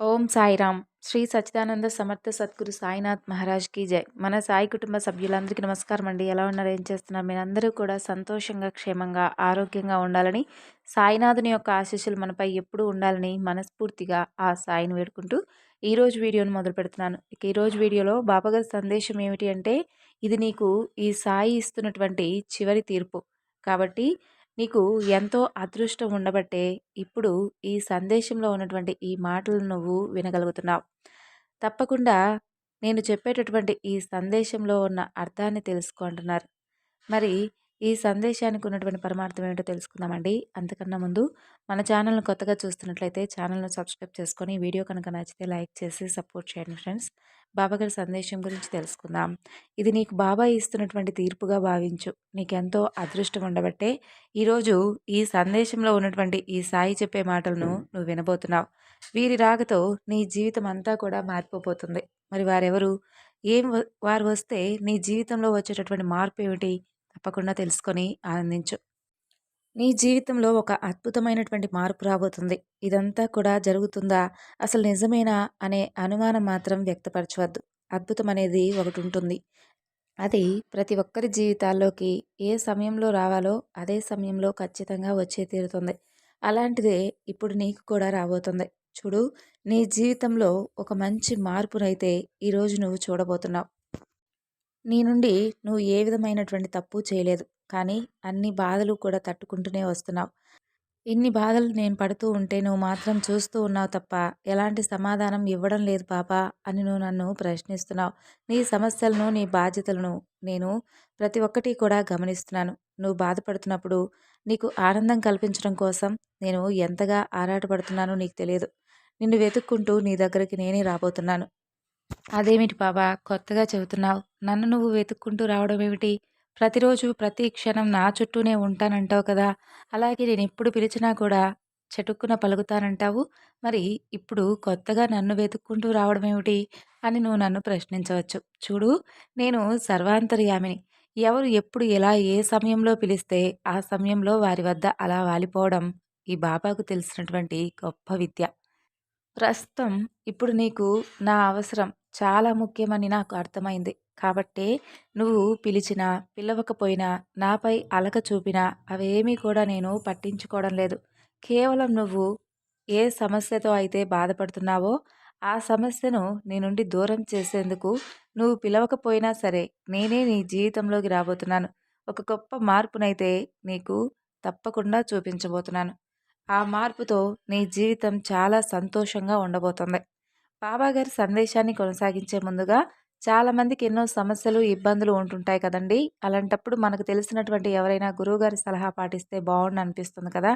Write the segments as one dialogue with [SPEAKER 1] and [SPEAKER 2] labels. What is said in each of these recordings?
[SPEAKER 1] ఓం సాయిరామ్. శ్రీ సచ్చిదానంద సమర్థ సద్గురు సాయినాథ్ మహారాజ్కి జై. మన సాయి కుటుంబ సభ్యులందరికీ నమస్కారం అండి. ఎలా ఉన్నారు? ఏం చేస్తున్నారు? మీరందరూ కూడా సంతోషంగా క్షేమంగా ఆరోగ్యంగా ఉండాలని సాయినాథుని యొక్క ఆశీస్సులు మనపై ఎప్పుడూ ఉండాలని మనస్ఫూర్తిగా ఆ సాయిని వేడుకుంటూ ఈరోజు వీడియోను మొదలు పెడుతున్నాను. ఇక ఈరోజు వీడియోలో బాబాగారి సందేశం ఏమిటి అంటే ఇది నీకు ఈ సాయి ఇస్తున్నటువంటి చివరి తీర్పు. కాబట్టి నీకు ఎంతో అదృష్టం ఉండబట్టే ఇప్పుడు ఈ సందేశంలో ఉన్నటువంటి ఈ మాటలు నువ్వు వినగలుగుతున్నావు. తప్పకుండా నేను చెప్పేటటువంటి ఈ సందేశంలో ఉన్న అర్థాన్ని తెలుసుకుంటున్నారు. మరి ఈ సందేశానికి ఉన్నటువంటి పరమార్థం ఏమిటో తెలుసుకుందామండి. అంతకన్నా ముందు మన ఛానల్ను కొత్తగా చూస్తున్నట్లయితే ఛానల్ను సబ్స్క్రైబ్ చేసుకొని వీడియో కనుక నచ్చితే లైక్ చేసి సపోర్ట్ చేయండి ఫ్రెండ్స్. బాబాగారి సందేశం గురించి తెలుసుకుందాం. ఇది నీకు బాబా ఇస్తున్నటువంటి తీర్పుగా భావించు. నీకెంతో అదృష్టం ఉండబట్టే ఈరోజు ఈ సందేశంలో ఉన్నటువంటి ఈ సాయి చెప్పే మాటలను నువ్వు వినబోతున్నావు. వీరి రాకతో నీ జీవితం అంతా కూడా మారిపోబోతుంది. మరి వారెవరు? ఏం వారు వస్తే నీ జీవితంలో వచ్చేటటువంటి మార్పు ఏమిటి? తప్పకుండా తెలుసుకొని ఆనందించు. నీ జీవితంలో ఒక అద్భుతమైనటువంటి మార్పు రాబోతుంది. ఇదంతా కూడా జరుగుతుందా? అసలు నిజమేనా? అనే అనుమానం మాత్రం వ్యక్తపరచవద్దు. అద్భుతం అనేది ఒకటి ఉంటుంది. అది ప్రతి ఒక్కరి జీవితాల్లోకి ఏ సమయంలో రావాలో అదే సమయంలో ఖచ్చితంగా వచ్చే తీరుతుంది. అలాంటిదే ఇప్పుడు నీకు కూడా రాబోతుంది. చూడు నీ జీవితంలో ఒక మంచి మార్పునైతే ఈరోజు నువ్వు చూడబోతున్నావు. నీ నుండి నువ్వు ఏ విధమైనటువంటి తప్పు చేయలేదు. కానీ అన్ని బాధలు కూడా తట్టుకుంటూనే వస్తున్నావు. ఇన్ని బాధలు నేను పడుతూ ఉంటే నువ్వు మాత్రం చూస్తూ ఉన్నావు తప్ప ఎలాంటి సమాధానం ఇవ్వడం లేదు పాపా అని నువ్వు నన్ను ప్రశ్నిస్తున్నావు. నీ సమస్యలను నీ బాధ్యతలను నేను ప్రతి ఒక్కటి కూడా గమనిస్తున్నాను. నువ్వు బాధపడుతున్నప్పుడు నీకు ఆనందం కల్పించడం కోసం నేను ఎంతగా ఆరాటపడుతున్నానో నీకు తెలియదు. నిన్ను వెతుక్కుంటూ నీ దగ్గరికి నేనే రాబోతున్నాను. అదేమిటి బాబా? కొత్తగా చెబుతున్నావు. నన్ను నువ్వు వెతుక్కుంటూ రావడం ఏమిటి? ప్రతిరోజు ప్రతి క్షణం నా చుట్టూనే ఉంటానంటావు కదా? అలాగే నేను ఎప్పుడు పిలిచినా కూడా చటుక్కున పలుకుతానంటావు. మరి ఇప్పుడు కొత్తగా నన్ను వెతుక్కుంటూ రావడం ఏమిటి? అని నువ్వు నన్ను ప్రశ్నించవచ్చు. చూడు నేను సర్వాంతర్యామిని. ఎవరు ఎప్పుడు ఎలా ఏ సమయంలో పిలిస్తే ఆ సమయంలో వారి వద్ద అలా వాలిపోవడం ఈ బాబాకు తెలిసినటువంటి గొప్ప విద్య. ప్రస్తుతం ఇప్పుడు నీకు నా అవసరం చాలా ముఖ్యమని నాకు అర్థమైంది. కాబట్టే నువ్వు పిలిచినా పిలవకపోయినా నాపై అలక చూపినా అవేమీ కూడా నేను పట్టించుకోవడం లేదు. కేవలం నువ్వు ఏ సమస్యతో అయితే బాధపడుతున్నావో ఆ సమస్యను నీ నుండి దూరం చేసేందుకు నువ్వు పిలవకపోయినా సరే నేనే నీ జీవితంలోకి రాబోతున్నాను. ఒక గొప్ప మార్పునైతే నీకు తప్పకుండా చూపించబోతున్నాను. ఆ మార్పుతో నీ జీవితం చాలా సంతోషంగా ఉండబోతుంది. బాబాగారి సందేశాన్ని కొనసాగించే ముందుగా చాలామందికి ఎన్నో సమస్యలు ఇబ్బందులు ఉంటుంటాయి కదండి. అలాంటప్పుడు మనకు తెలిసినటువంటి ఎవరైనా గురువుగారి సలహా పాటిస్తే బాగుండు అనిపిస్తుంది కదా.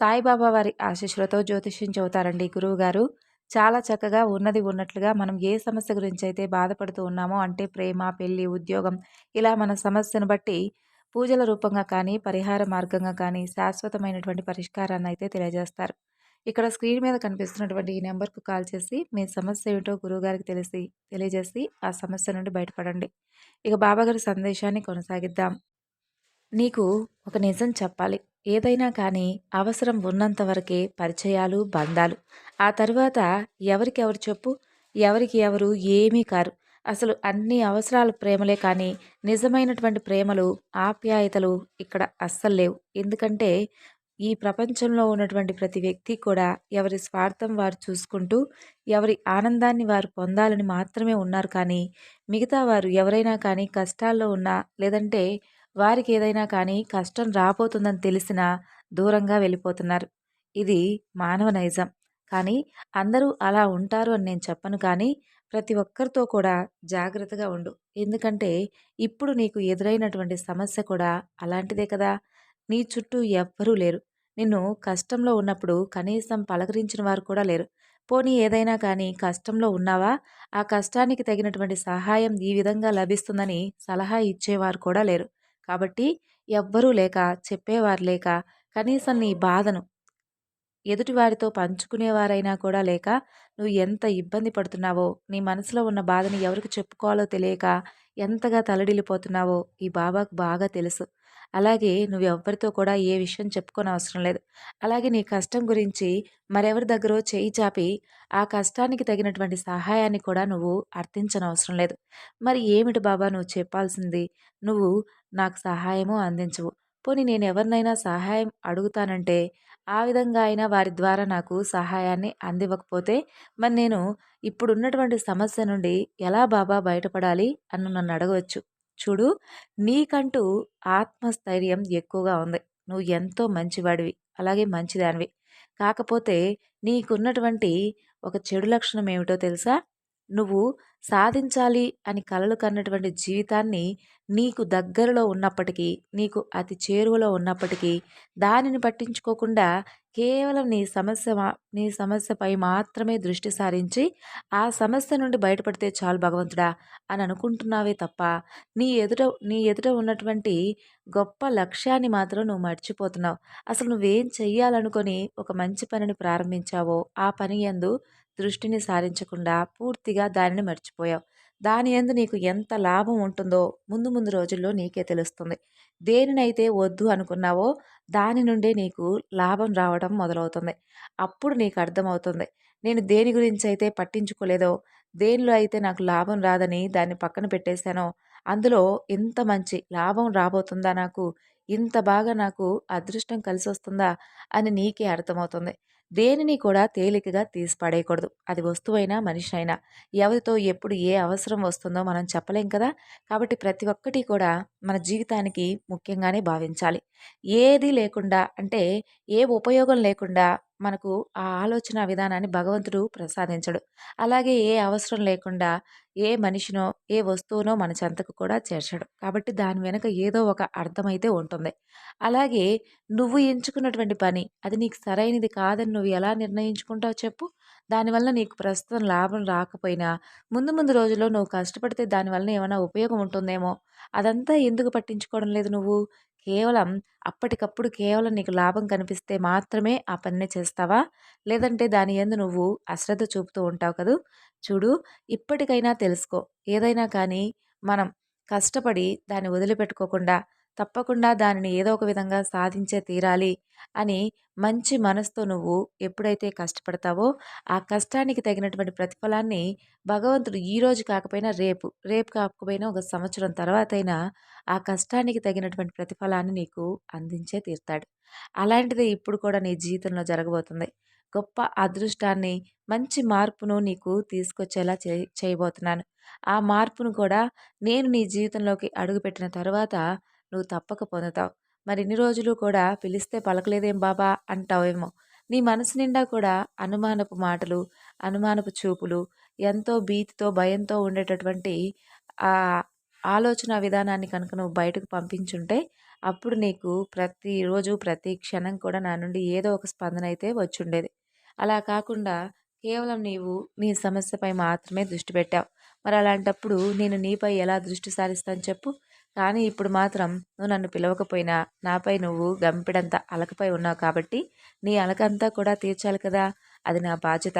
[SPEAKER 1] సాయిబాబా వారి ఆశీస్సులతో జ్యోతిష్యం చెబుతారండి గురువుగారు చాలా చక్కగా ఉన్నది ఉన్నట్లుగా మనం ఏ సమస్య గురించి అయితే బాధపడుతూ ఉన్నామో అంటే ప్రేమ పెళ్ళి ఉద్యోగం ఇలా మన సమస్యను బట్టి పూజల రూపంగా కానీ పరిహార మార్గంగా కానీ శాశ్వతమైనటువంటి పరిష్కారాన్ని అయితే తెలియజేస్తారు. ఇక్కడ స్క్రీన్ మీద కనిపిస్తున్నటువంటి ఈ నెంబర్కు కాల్ చేసి మీ సమస్య ఏమిటో గురువుగారికి తెలిసి తెలియజేసి ఆ సమస్య నుండి బయటపడండి. ఇక బాబాగారి సందేశాన్ని కొనసాగిద్దాం. నీకు ఒక నిజం చెప్పాలి. ఏదైనా కానీ అవసరం ఉన్నంత వరకే పరిచయాలు బంధాలు. ఆ తర్వాత ఎవరికి ఎవరు చెప్పు? ఎవరికి ఎవరు ఏమీ కారు. అసలు అన్ని అవసరాల ప్రేమలే కానీ నిజమైనటువంటి ప్రేమలు ఆప్యాయతలు ఇక్కడ అస్సలు లేవు. ఎందుకంటే ఈ ప్రపంచంలో ఉన్నటువంటి ప్రతి వ్యక్తి కూడా ఎవరి స్వార్థం వారు చూసుకుంటూ ఎవరి ఆనందాన్ని వారు పొందాలని మాత్రమే ఉన్నారు కానీ మిగతా వారు ఎవరైనా కానీ కష్టాల్లో ఉన్నా లేదంటే వారికి ఏదైనా కానీ కష్టం రాబోతుందని తెలిసినా దూరంగా వెళ్ళిపోతున్నారు. ఇది మానవ నైజం. కానీ అందరూ అలా ఉంటారు అని నేను చెప్పను కానీ ప్రతి ఒక్కరితో కూడా జాగ్రత్తగా ఉండు. ఎందుకంటే ఇప్పుడు నీకు ఎదురైనటువంటి సమస్య కూడా అలాంటిదే కదా. నీ చుట్టూ ఎవ్వరూ లేరు. నిన్ను కష్టంలో ఉన్నప్పుడు కనీసం పలకరించిన వారు కూడా లేరు. పోనీ ఏదైనా కానీ కష్టంలో ఉన్నావా? ఆ కష్టానికి తగినటువంటి సహాయం ఈ విధంగా లభిస్తుందని సలహా ఇచ్చేవారు కూడా లేరు. కాబట్టి ఎవ్వరూ లేక చెప్పేవారు లేక కనీసం నీ బాధను ఎదుటివారితో పంచుకునేవారైనా కూడా లేక నువ్వు ఎంత ఇబ్బంది పడుతున్నావో నీ మనసులో ఉన్న బాధని ఎవరికి చెప్పుకోవాలో తెలియక ఎంతగా తలడిల్లిపోతున్నావో ఈ బాబాకు బాగా తెలుసు అలాగే నువ్వు ఎవ్వరితో కూడా ఏ విషయం చెప్పుకోనవసరం లేదు. అలాగే నీ కష్టం గురించి మరెవరి దగ్గరో చేయి చాపి ఆ కష్టానికి తగినటువంటి సహాయాన్ని కూడా నువ్వు అర్థించనవసరం లేదు. మరి ఏమిటి బాబా నువ్వు చెప్పాల్సింది? నువ్వు నాకు సహాయము అందించవు. పోనీ నేను ఎవరినైనా సహాయం అడుగుతానంటే ఆ విధంగా అయినా వారి ద్వారా నాకు సహాయాన్ని అందివ్వకపోతే మరి నేను ఇప్పుడున్నటువంటి సమస్య నుండి ఎలా బాబా బయటపడాలి అని నన్ను అడగవచ్చు. చూడు నీకంటూ ఆత్మస్థైర్యం ఎక్కువగా ఉంది. నువ్వు ఎంతో మంచివాడివి. అలాగే మంచిదానివి. కాకపోతే నీకున్నటువంటి ఒక చెడు లక్షణం ఏమిటో తెలుసా? నువ్వు సాధించాలి అని కలలు కన్నటువంటి జీవితాన్ని నీకు దగ్గరలో ఉన్నప్పటికీ, నీకు అతి చేరువలో ఉన్నప్పటికీ, దానిని పట్టించుకోకుండా కేవలం నీ సమస్య మా నీ సమస్యపై మాత్రమే దృష్టి సారించి, ఆ సమస్య నుండి బయటపడితే చాలు భగవంతుడా అని అనుకుంటున్నావే తప్ప, నీ ఎదుట నీ ఎదుట ఉన్నటువంటి గొప్ప లక్ష్యాన్ని మాత్రం నువ్వు మర్చిపోతున్నావు. అసలు నువ్వేం చెయ్యాలనుకొని ఒక మంచి పనిని ప్రారంభించావో, ఆ పని యందు దృష్టిని సారించకుండా పూర్తిగా దానిని మర్చిపోయావు. దాని ఎందు నీకు ఎంత లాభం ఉంటుందో ముందు ముందు రోజుల్లో నీకే తెలుస్తుంది. దేనినైతే వద్దు అనుకున్నావో దాని నుండే నీకు లాభం రావడం మొదలవుతుంది. అప్పుడు నీకు అర్థమవుతుంది. నేను దేని గురించి అయితే పట్టించుకోలేదో, దేనిలో అయితే నాకు లాభం రాదని దాన్ని పక్కన పెట్టేశానో, అందులో ఇంత మంచి లాభం రాబోతుందా నాకు? ఇంత బాగా నాకు అదృష్టం కలిసొస్తుందా? అని నీకే అర్థమవుతుంది. దేనిని కూడా తేలికగా తీసి పడేయకూడదు. అది వస్తువైనా, మనిషి అయినా. ఎవరితో ఎప్పుడు ఏ అవసరం వస్తుందో మనం చెప్పలేం కదా! కాబట్టి ప్రతి ఒక్కటి కూడా మన జీవితానికి ముఖ్యంగానే భావించాలి. ఏది లేకుండా అంటే ఏ ఉపయోగం లేకుండా మనకు ఆ ఆలోచన విధానాన్ని భగవంతుడు ప్రసాదించడు. అలాగే ఏ అవసరం లేకుండా ఏ మనిషినో, ఏ వస్తువునో మన చెంతకు కూడా చేర్చడు. కాబట్టి దాని వెనక ఏదో ఒక అర్థమైతే ఉంటుంది. అలాగే నువ్వు ఎంచుకున్నటువంటి పని అది నీకు సరైనది కాదని నువ్వు ఎలా నిర్ణయించుకుంటావు చెప్పు? దానివల్ల నీకు ప్రస్తుతం లాభం రాకపోయినా ముందు ముందు రోజుల్లో నువ్వు కష్టపడితే దానివల్ల ఏమైనా ఉపయోగం ఉంటుందేమో! అదంతా ఎందుకు పట్టించుకోవడం లేదు నువ్వు? కేవలం అప్పటికప్పుడు కేవలం నీకు లాభం కనిపిస్తే మాత్రమే ఆ పనిని చేస్తావా? లేదంటే దాని ఎందు నువ్వు అశ్రద్ధ చూపుతూ ఉంటావు కదూ! చూడు ఇప్పటికైనా తెలుసుకో. ఏదైనా కానీ మనం కష్టపడి దాన్ని వదిలిపెట్టుకోకుండా తప్పకుండా దానిని ఏదో ఒక విధంగా సాధించే తీరాలి అని మంచి మనసుతో నువ్వు ఎప్పుడైతే కష్టపడతావో ఆ కష్టానికి తగినటువంటి ప్రతిఫలాన్ని భగవంతుడు ఈరోజు కాకపోయినా రేపు రేపు కాకపోయినా ఒక సంవత్సరం తర్వాత అయినా ఆ కష్టానికి తగినటువంటి ప్రతిఫలాన్ని నీకు అందించే తీరుతాడు. అలాంటిదే ఇప్పుడు కూడా నీ జీవితంలో జరగబోతుంది. గొప్ప అదృష్టాన్ని మంచి మార్పును నీకు తీసుకొచ్చేలా చే చేయబోతున్నాను. ఆ మార్పును కూడా నేను నీ జీవితంలోకి అడుగుపెట్టిన తర్వాత నువ్వు తప్పక పొందుతావు. మరి ఇన్ని రోజులు కూడా పిలిస్తే పలకలేదేం బాబా? అంటావేమో. నీ మనసు నిండా కూడా అనుమానపు మాటలు అనుమానపు చూపులు ఎంతో భీతితో భయంతో ఉండేటటువంటి ఆ ఆలోచన విధానాన్ని కనుక నువ్వు బయటకు పంపించుంటే అప్పుడు నీకు ప్రతిరోజు ప్రతి క్షణం కూడా నా నుండి ఏదో ఒక స్పందన అయితే వచ్చుండేది. అలా కాకుండా కేవలం నీవు నీ సమస్యపై మాత్రమే దృష్టి పెట్టావు. మరి అలాంటప్పుడు నేను నీపై ఎలా దృష్టి సారిస్తాను చెప్పు. కానీ ఇప్పుడు మాత్రం నువ్వు నన్ను పిలవకపోయినా నాపై నువ్వు గంపిడంత అలకపై ఉన్నావు కాబట్టి నీ అలకంతా కూడా తీర్చాలి కదా. అది నా బాధ్యత.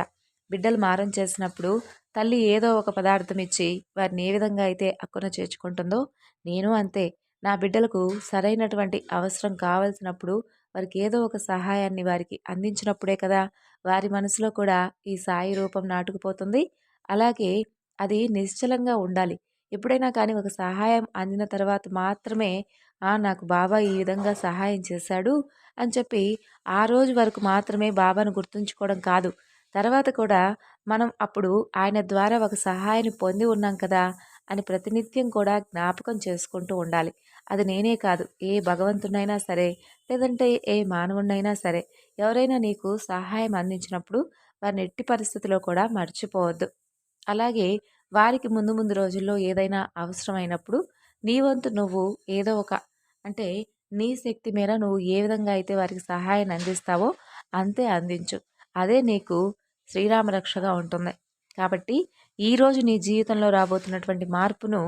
[SPEAKER 1] బిడ్డలు మారం చేసినప్పుడు తల్లి ఏదో ఒక పదార్థం ఇచ్చి వారిని ఏ విధంగా అయితే అక్కున చేర్చుకుంటుందో నేను అంతే. నా బిడ్డలకు సరైనటువంటి అవసరం కావలసినప్పుడు వారికి ఏదో ఒక సహాయాన్ని వారికి అందించినప్పుడే కదా వారి మనసులో కూడా ఈ సాయి రూపం నాటుకుపోతుంది. అలాగే అది నిశ్చలంగా ఉండాలి. ఎప్పుడైనా కానీ ఒక సహాయం అందిన తర్వాత మాత్రమే నాకు బాబా ఈ విధంగా సహాయం చేశాడు అని చెప్పి ఆ రోజు వరకు మాత్రమే బాబాను గుర్తుంచుకోవడం కాదు. తర్వాత కూడా మనం అప్పుడు ఆయన ద్వారా ఒక సహాయాన్ని పొంది ఉన్నాం కదా అని ప్రతినిత్యం కూడా జ్ఞాపకం చేసుకుంటూ ఉండాలి. అది నేనే కాదు ఏ భగవంతునైనా సరే లేదంటే ఏ మానవుడినైనా సరే ఎవరైనా నీకు సహాయం అందించినప్పుడు వారిని ఎట్టి పరిస్థితిలో కూడా మర్చిపోవద్దు. అలాగే వారికి ముందు ముందు రోజుల్లో ఏదైనా అవసరమైనప్పుడు నీ వంతు నువ్వు ఏదో ఒక అంటే నీ శక్తి మేర నువ్వు ఏ విధంగా అయితే వారికి సహాయాన్ని అందిస్తావో అంతే అందించు. అదే నీకు శ్రీరామ రక్షగా ఉంటుంది. కాబట్టి ఈరోజు నీ జీవితంలో రాబోతున్నటువంటి మార్పును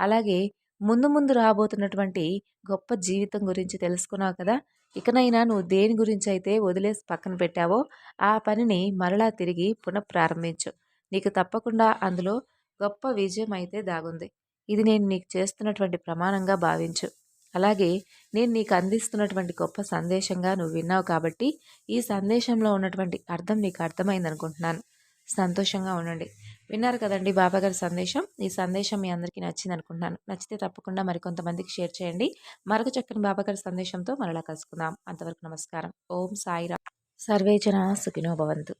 [SPEAKER 1] అలాగే ముందు ముందు రాబోతున్నటువంటి గొప్ప జీవితం గురించి తెలుసుకున్నావు కదా? ఇకనైనా నువ్వు దేని గురించి అయితే వదిలేసి పక్కన పెట్టావో ఆ పనిని మరలా తిరిగి పునఃప్రారంభించు. నీకు తప్పకుండా అందులో గొప్ప విజయం అయితే దాగుంది. ఇది నేను నీకు చేస్తున్నటువంటి ప్రమాణంగా భావించు. అలాగే నేను నీకు అందిస్తున్నటువంటి గొప్ప సందేశంగా నువ్వు విన్నావు కాబట్టి ఈ సందేశంలో ఉన్నటువంటి అర్థం నీకు అర్థమైంది అనుకుంటున్నాను సంతోషంగా ఉండండి. విన్నారు కదండి బాబాగారి సందేశం? ఈ సందేశం మీ అందరికీ నచ్చింది అనుకుంటున్నాను నచ్చితే తప్పకుండా మరికొంతమందికి షేర్ చేయండి. మరొక చక్కని బాబాగారి సందేశంతో మరలా కలుసుకుందాం. అంతవరకు నమస్కారం. ఓం సాయిరా సర్వేజన సుఖినో భవంతు.